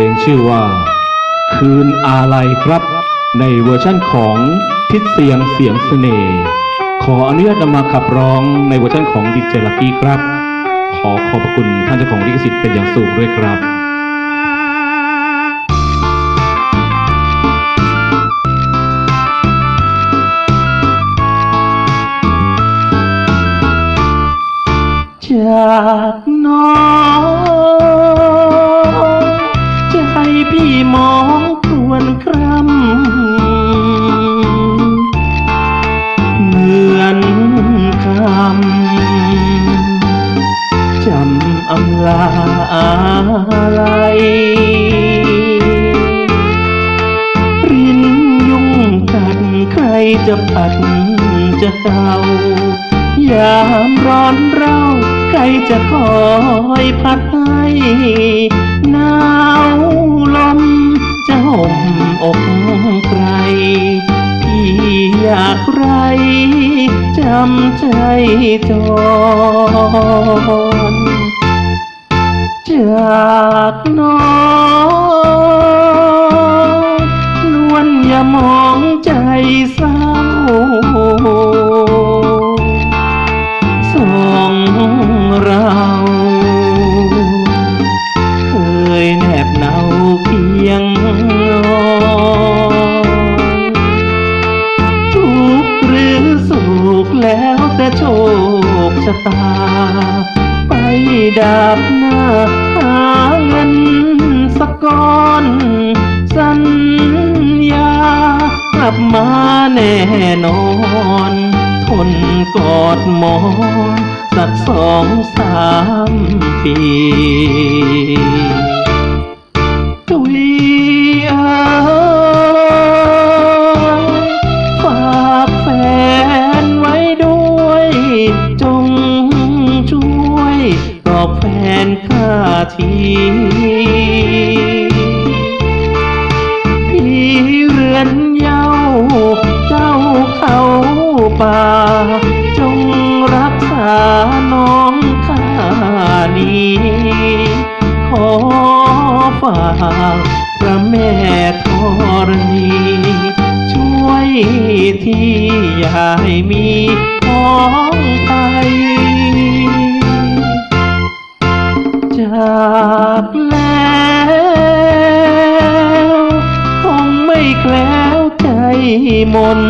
ลงชื่อว่า คืนอาลัยครับ ในเวอร์ชั่นของทิศเสียงเสียงเสน่ห์ขออนุญาตนำมาขับร้องในเวอร์ชันของดิเจลักกี้ครับ ขอขอบพระคุณท่านเจ้าของลิขสิทธิ์เป็นอย่างสูงด้วยครับจากาอะไรรินยุ่งกันใครจะปัดจะเกายามร้อนเราใครจะคอยพัดให้หนาวลมจะห่มอกใครพี่อยากไรจำใจจร จากน้องนวลอย่ามองใจเศร้าสองเรา เคยแนบเนาเพียงนอนทุกหรือสุขแล้วแต่โชคชะตา ไปดาบหน้า น่นอน ทนกอดหมอนสักสองสามปีทุยเอ่ยฝากแฟนไว้ด้วย จงช่วยตอบแฟนข้าที ป่า จงรักษาน้องข้านี้ ขอฝากพระแม่ธรณี ช่วยที่อยาให้มีของไปจากแล้วคงไม่แคล้วใจมน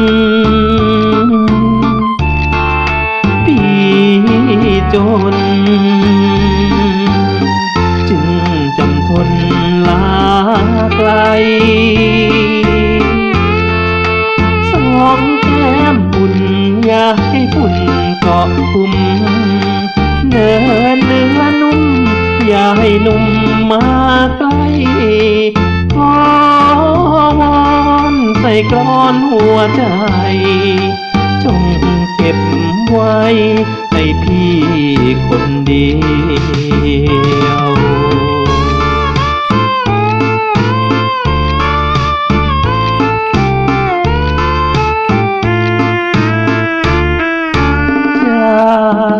จน จึงจำทนลาไกลสองแก้มบุญอยากให้ฝุ่นเกาะกลุ่มเนินเนื้อนุ่ม อย่าให้นุ่มมาใกล้ขอวอนใส่กรอนหัวใจ จงเก็บไว้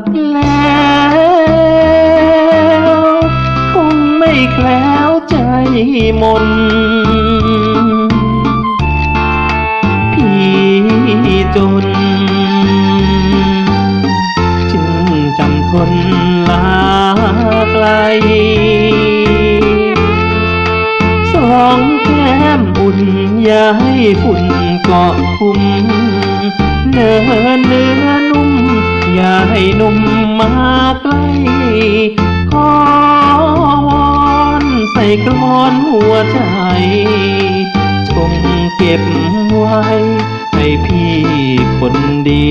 จากแล้วคงไม่แคล้วใจมน พี่จน จึงจำทนลาไกล สองแก้มอุ่นอย่าให้ฝุ่นเกาะคุมเนินเนื้อ ยาให้นุ่มมาใกล้ขอวอนใส่กรอนหัวใจชงเก็บไว้ให้พี่คนดี